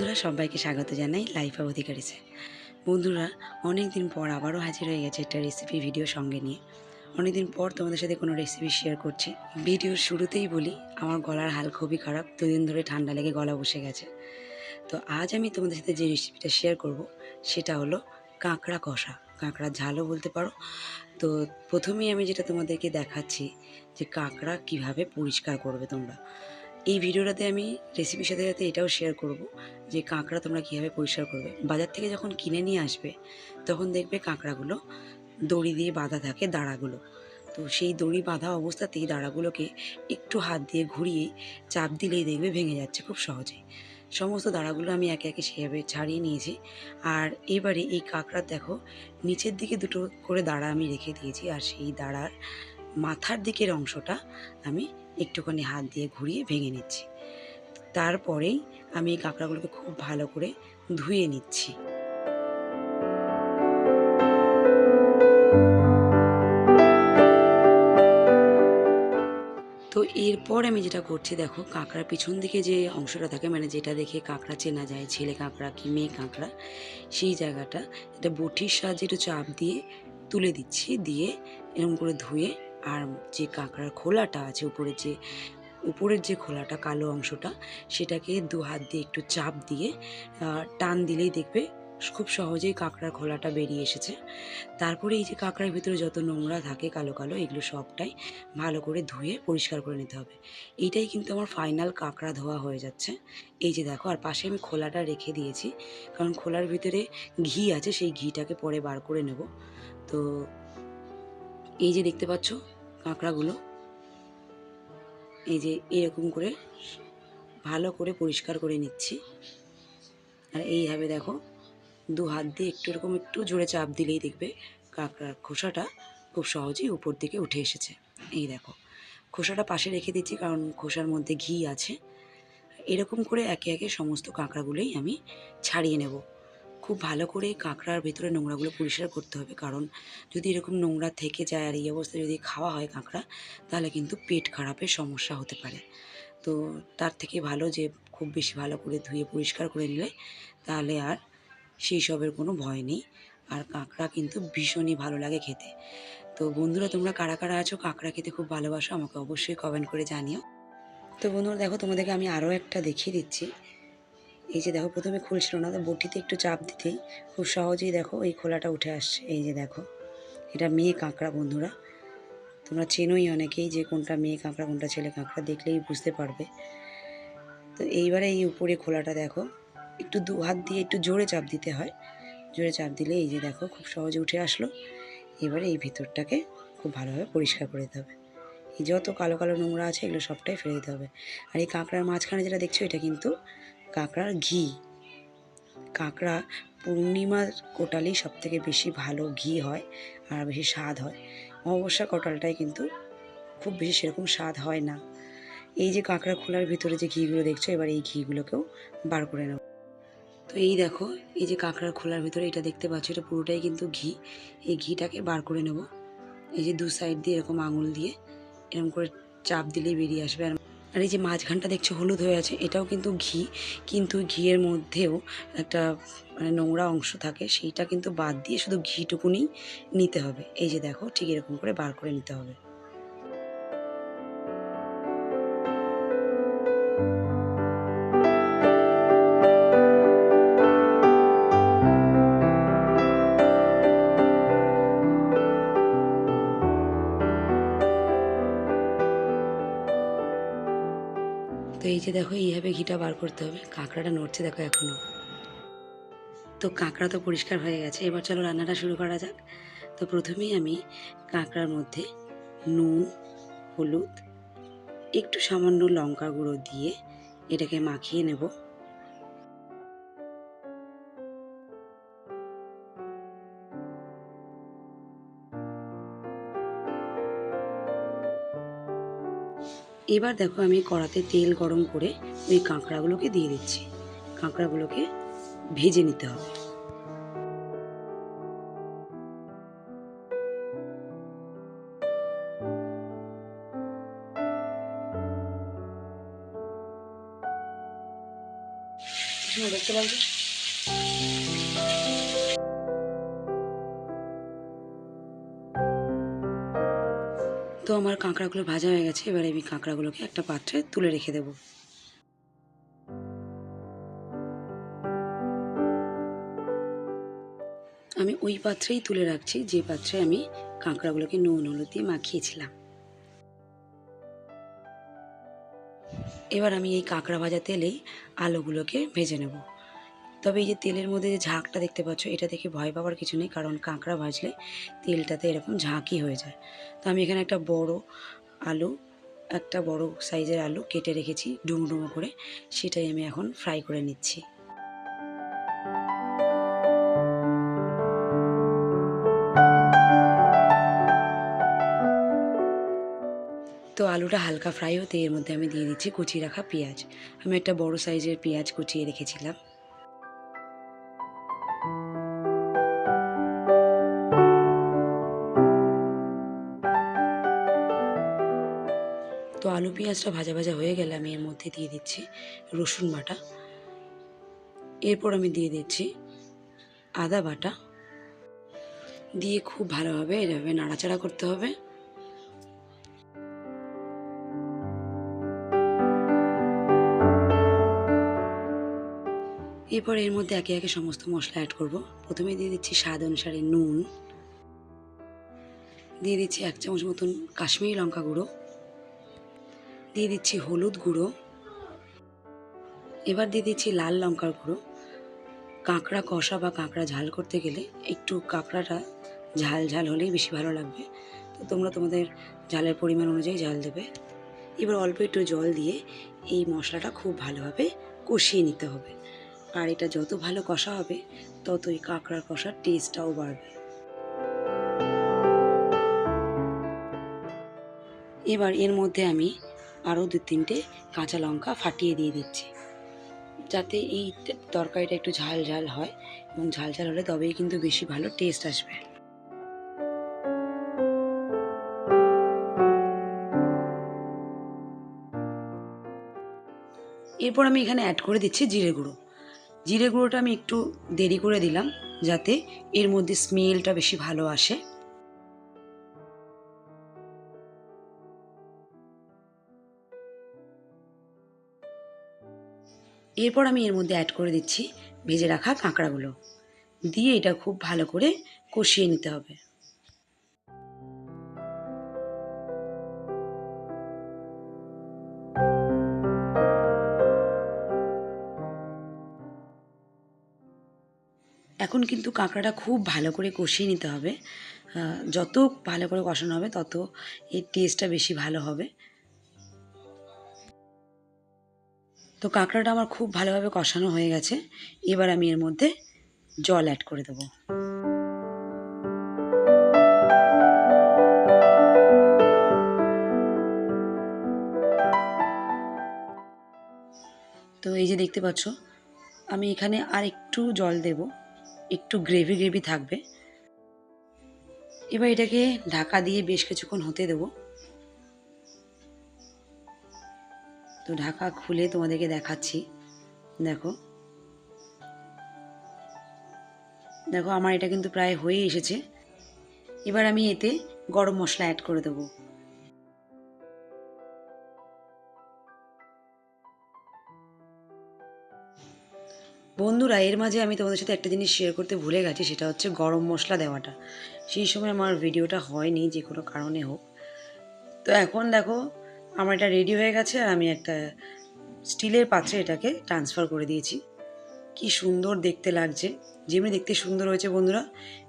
বন্ধুরা, সবাইকে স্বাগত জানাই লাইফ অফ অধিকারিসে বন্ধুরা অনেক দিন পর আবারও হাজির হয়ে গেছে একটা রেসিপি ভিডিও সঙ্গে নিয়ে। অনেক দিন পর তোমাদের সাথে কোনো রেসিপি শেয়ার করছি। ভিডিওর শুরুতেই বলি, আমার গলার হাল খুবই খারাপ, দুদিন ধরে ঠান্ডা লেগে গলা বসে গেছে। তো আজ আমি তোমাদের সাথে যে রেসিপিটা শেয়ার করব, সেটা হলো কাঁকড়া কষা। কাঁকড়া ঝালও বলতে পারো। তো প্রথমেই আমি যেটা তোমাদেরকে দেখাচ্ছি, যে কাঁকড়া কীভাবে পরিষ্কার করবে তোমরা। এই ভিডিওটাতে আমি রেসিপির সাথে সাথে এটাও শেয়ার করব যে কাঁকড়া তোমরা কীভাবে পরিষ্কার করবে। বাজার থেকে যখন কিনে নিয়ে আসবে, তখন দেখবে কাঁকড়াগুলো দড়ি দিয়ে বাঁধা থাকে দাঁড়াগুলো। তো সেই দড়ি বাঁধা অবস্থাতেই দাঁড়াগুলোকে একটু হাত দিয়ে ঘুরিয়ে চাপ দিলেই দেখবে ভেঙে যাচ্ছে খুব সহজেই সমস্ত দাঁড়াগুলো আমি একে একে সেভাবে ছাড়িয়ে নিয়েছি। আর এবারে এই কাঁকড়ার দেখো, নিচের দিকে দুটো করে দাঁড়া আমি রেখে দিয়েছি। আর সেই দাঁড়ার মাথার দিকের অংশটা আমি একটুখানি হাত দিয়ে ঘুরিয়ে ভেঙে নিচ্ছি। তারপরেই আমি এই কাঁকড়াগুলোকে খুব ভালো করে ধুয়ে নিচ্ছি। তো এরপর আমি যেটা করছি, দেখো, কাঁকড়ার পিছন দিকে যে অংশটা থাকে মানে যেটা দেখে কাঁকড়া চেনা যায়, ছেলে কাঁকড়া কি মেয়ে কাঁকড়া, সেই জায়গাটা, এটা বটির সাহায্যে একটু চাপ দিয়ে তুলে দিচ্ছি, দিয়ে এরকম করে ধুয়ে আর যে কাঁকড়ার খোলাটা আছে উপরে যে, উপরের যে খোলাটা, কালো অংশটা, সেটাকে দু হাত দিয়ে একটু চাপ দিয়ে টান দিলেই দেখবে খুব সহজেই কাঁকড়ার খোলাটা বেরিয়ে এসেছে। তারপরে এই যে কাঁকড়ার ভিতরে যত নোংরা থাকে কালো কালো, এগুলো সবটাই ভালো করে ধুয়ে পরিষ্কার করে নিতে হবে। এইটাই কিন্তু আমার ফাইনাল কাঁকড়া ধোয়া হয়ে যাচ্ছে। এই যে দেখো, আর পাশে আমি খোলাটা রেখে দিয়েছি, কারণ খোলার ভিতরে ঘি আছে, সেই ঘিটাকে পরে বার করে নেব। তো এই যে দেখতে পাচ্ছ কাঁকড়াগুলো এই যে এরকম করে ভালো করে পরিষ্কার করে নিচ্ছি। আর এইভাবে দেখো দু হাত দিয়ে একটু এরকম একটু জোরে চাপ দিলেই দেখবে কাঁকড়ার খোসাটা খুব সহজেই উপর দিকে উঠে এসেছে। এই দেখো খোসাটা পাশে রেখে দিচ্ছি কারণ খোসার মধ্যে ঘি আছে। এরকম করে একে একে সমস্ত কাঁকড়াগুলোই আমি ছাড়িয়ে নেব। খুব ভালো করে কাঁকড়ার ভেতরে নোংরাগুলো পরিষ্কার করতে হবে। কারণ যদি এরকম নোংরা থেকে যায় আর এই অবস্থায় যদি খাওয়া হয় কাঁকড়া, তাহলে কিন্তু পেট খারাপের সমস্যা হতে পারে। তো তার থেকে ভালো যে খুব বেশি ভালো করে ধুয়ে পরিষ্কার করে নিলে, তাহলে আর সেই সবের কোনো ভয় নেই। আর কাঁকড়া কিন্তু ভীষণই ভালো লাগে খেতে। তো বন্ধুরা, তোমরা কারা কারা আছো, কাঁকড়া খেতে খুব ভালোবাসো, আমাকে অবশ্যই কমেন্ট করে জানিও। তো বন্ধুরা, দেখো তোমাদেরকে আমি আরও একটা দেখিয়ে দিচ্ছি। এই যে দেখো, প্রথমে খুলছিল না, তো বটিতে একটু চাপ দিতেই খুব সহজেই দেখো এই খোলাটা উঠে আসছে। এই যে দেখো, এটা মেয়ে কাঁকড়া বন্ধুরা। তোমরা চেনোই অনেকেই যে কোনটা মেয়ে কাঁকড়া, কোনটা ছেলে কাঁকড়া, দেখলেই বুঝতে পারবে। তো এইবারে এই উপরে খোলাটা দেখো, একটু দু হাত দিয়ে একটু জোরে চাপ দিতে হয়। জোরে চাপ দিলে এই যে দেখো, খুব সহজে উঠে আসলো। এবারে এই ভিতরটাকে খুব ভালোভাবে পরিষ্কার করে দিতে হবে। এই যত কালো কালো নোংরা আছে, এগুলো সবটাই ফেলে দিতে হবে। আর এই কাঁকড়ার মাঝখানে যেটা দেখছ, এটা কিন্তু কাঁকড়ার ঘি। কাঁকড়া পূর্ণিমার কোটালেই সব থেকে বেশি ভালো ঘি হয় আর বেশি স্বাদ হয়। অমাবস্যা কোটালটাই কিন্তু খুব বেশি সেরকম স্বাদ হয় না। এই যে কাঁকড়া খোলার ভিতরে যে ঘিগুলো দেখছ, এবার এই ঘিগুলোকেও বার করে নেব তো এই দেখো, এই যে কাঁকড়ার খোলার ভিতরে এটা দেখতে পাচ্ছ, এটা পুরোটাই কিন্তু ঘি। এই ঘিটাকে বার করে নেব। এই যে দু সাইড দিয়ে এরকম আঙুল দিয়ে এরকম করে চাপ দিলেই বেরিয়ে আসবে। আর আর এই যে মাঝখানটা দেখছ, হলুদ হয়ে আছে, এটাও কিন্তু ঘি, কিন্তু ঘিয়ের মধ্যেও একটা মানে নোংরা অংশ থাকে, সেইটা কিন্তু বাদ দিয়ে শুধু ঘিটুকুনি নিতে হবে। এই যে দেখো, ঠিক এরকম করে বার করে নিতে হবে। তো এই যে দেখো, এইভাবে ঘিটা বার করতে হবে। কাঁকড়াটা নড়ছে দেখো এখনও তো কাঁকড়া তো পরিষ্কার হয়ে গেছে। এবার চলো রান্নাটা শুরু করা যাক। তো প্রথমেই আমি কাঁকড়ার মধ্যে নুন, হলুদ, একটু সামান্য লঙ্কা গুঁড়ো দিয়ে এটাকে মাখিয়ে নেব। এবার দেখো আমি কড়াতে তেল গরম করে ওই কাঁকড়াগুলোকে দিয়ে দিচ্ছি। কাঁকড়াগুলোকে ভেজে নিতে হবে। দেখতে পারবে তো আমার কাঁকড়াগুলো ভাজা হয়ে গেছে, এবার আমি কাঁকড়াগুলোকে একটা পাত্রে তুলে রেখে দেবো। আমি ওই পাত্রেই তুলে রাখছি, যে পাত্রে আমি কাঁকড়াগুলোকে নুন, হলুদ দিয়ে মাখিয়েছিলাম। এবার আমি এই কাঁকড়া ভাজা তেলেই আলুগুলোকে ভেজে নেব। তবে এই যে তেলের মধ্যে যে ঝাঁকটা দেখতে পাচ্ছ, এটা দেখে ভয় পাওয়ার কিছু নেই, কারণ কাঁকড়া ভাজলে তেলটাতে এরকম ঝাঁকই হয়ে যায়। তো আমি এখানে একটা বড় আলু, একটা বড় সাইজের আলু কেটে রেখেছি ডুমো ডুমো করে, সেটাই আমি এখন ফ্রাই করে নিচ্ছি। তো আলুটা হালকা ফ্রাই হতে এর মধ্যে আমি দিয়ে দিচ্ছি কুচিয়ে রাখা পেঁয়াজ। আমি একটা বড় সাইজের পেঁয়াজ কুচিয়ে রেখেছিলাম। আলু পেঁয়াজটা ভাজা ভাজা হয়ে গেলে আমি এর মধ্যে দিয়ে দিচ্ছি রসুন বাটা। এরপর আমি দিয়ে দিচ্ছি আদা বাটা। দিয়ে খুব ভালোভাবে এভাবে নাড়াচাড়া করতে হবে। এরপর এর মধ্যে একে একে সমস্ত মশলা অ্যাড করব। প্রথমে দিয়ে দিচ্ছি স্বাদ অনুসারে নুন। দিয়ে দিচ্ছি এক চামচ মতন কাশ্মীরি লঙ্কা গুঁড়ো। দিয়ে দিচ্ছি হলুদ গুঁড়ো। এবার দিয়ে দিচ্ছি লাল লঙ্কার গুঁড়ো। কাঁকড়া কষা বা কাঁকড়া ঝাল করতে গেলে একটু কাঁকড়াটা ঝাল ঝাল হলেই বেশি ভালো লাগবে। তো তোমরা তোমাদের ঝালের পরিমাণ অনুযায়ী ঝাল দেবে। এবার অল্প একটু জল দিয়ে এই মশলাটা খুব ভালোভাবে কষিয়ে নিতে হবে। আর এটা যত ভালো কষা হবে, ততই কাঁকড়ার কষার টেস্টটাও বাড়বে। এবার এর মধ্যে আমি আরও দু তিনটে কাঁচা লঙ্কা ফাটিয়ে দিয়ে দিচ্ছি। যাতে এই তরকারিটা একটু ঝাল ঝাল হয় এবং ঝাল ঝাল হলে তবেই কিন্তু বেশি ভালো টেস্ট আসবে। এরপর আমি এখানে অ্যাড করে দিচ্ছি জিরে গুঁড়ো। জিরে গুঁড়োটা আমি একটু দেরি করে দিলাম যাতে এর মধ্যে স্মেলটা বেশি ভালো আসে। এরপর আমি এর মধ্যে অ্যাড করে দিচ্ছি ভেজে রাখা কাঁকড়াগুলো। দিয়ে এটা খুব ভালো করে কষিয়ে নিতে হবে। এখন কিন্তু কাঁকড়াটা খুব ভালো করে কষিয়ে নিতে হবে। যত ভালো করে কষানো হবে, তত এর টেস্টটা বেশি ভালো হবে। তো কাঁকড়াটা আমার খুব ভালোভাবে কষানো হয়ে গেছে। এবার আমি এর মধ্যে জল অ্যাড করে দেবো। তো এই যে দেখতে পাচ্ছ, আমি এখানে আর একটু জল দেব। একটু গ্রেভি গ্রেভি থাকবে। এবার এটাকে ঢাকা দিয়ে বেশ কিছুক্ষণ হতে দেবো। তো ঢাকা খুলে তোমাদেরকে দেখাচ্ছি। দেখো। দেখো, আমার এটা কিন্তু প্রায় হয়ে এসেছে। এবার আমি এতে গরম মশলা অ্যাড করে দেবো। বন্ধুরা, এর মাঝে আমি তোমাদের সাথে একটা জিনিস শেয়ার করতে ভুলে গেছি, সেটা হচ্ছে গরম মশলা দেওয়াটা। সেই সময় আমার ভিডিওটা হয়নি, যে কোনো কারণে হোক। তো এখন দেখো আমার এটা রেডি হয়ে গেছে আর আমি একটা স্টিলের পাত্রে এটাকে ট্রান্সফার করে দিয়েছি। কি সুন্দর দেখতে লাগছে। যেমনি দেখতে সুন্দর হয়েছে বন্ধুরা,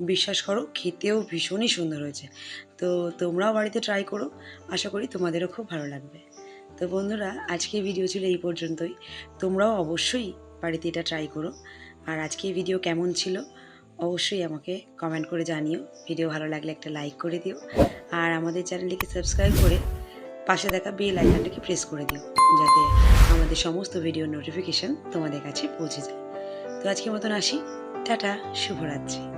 বিশ্বাস করো, খেতেও ভীষণই সুন্দর হয়েছে। তো তোমরাও বাড়িতে ট্রাই করো, আশা করি তোমাদেরও খুব ভালো লাগবে। তো বন্ধুরা আজকে ভিডিও ছিল এই পর্যন্তই। তোমরাও অবশ্যই বাড়িতে এটা ট্রাই করো। আর আজকে ভিডিও কেমন ছিল, অবশ্যই আমাকে কমেন্ট করে জানিও। ভিডিও ভালো লাগলে একটা লাইক করে দিও। আর আমাদের চ্যানেলটিকে সাবস্ক্রাইব করে পাশে দেখা বেল আইকনটাকে প্রেস করে দিও, যাতে আমাদের সমস্ত ভিডিও নোটিফিকেশন তোমাদের কাছে পৌঁছে যায়। তো আজকের মতন আসি। টাটা, শুভরাত্রি।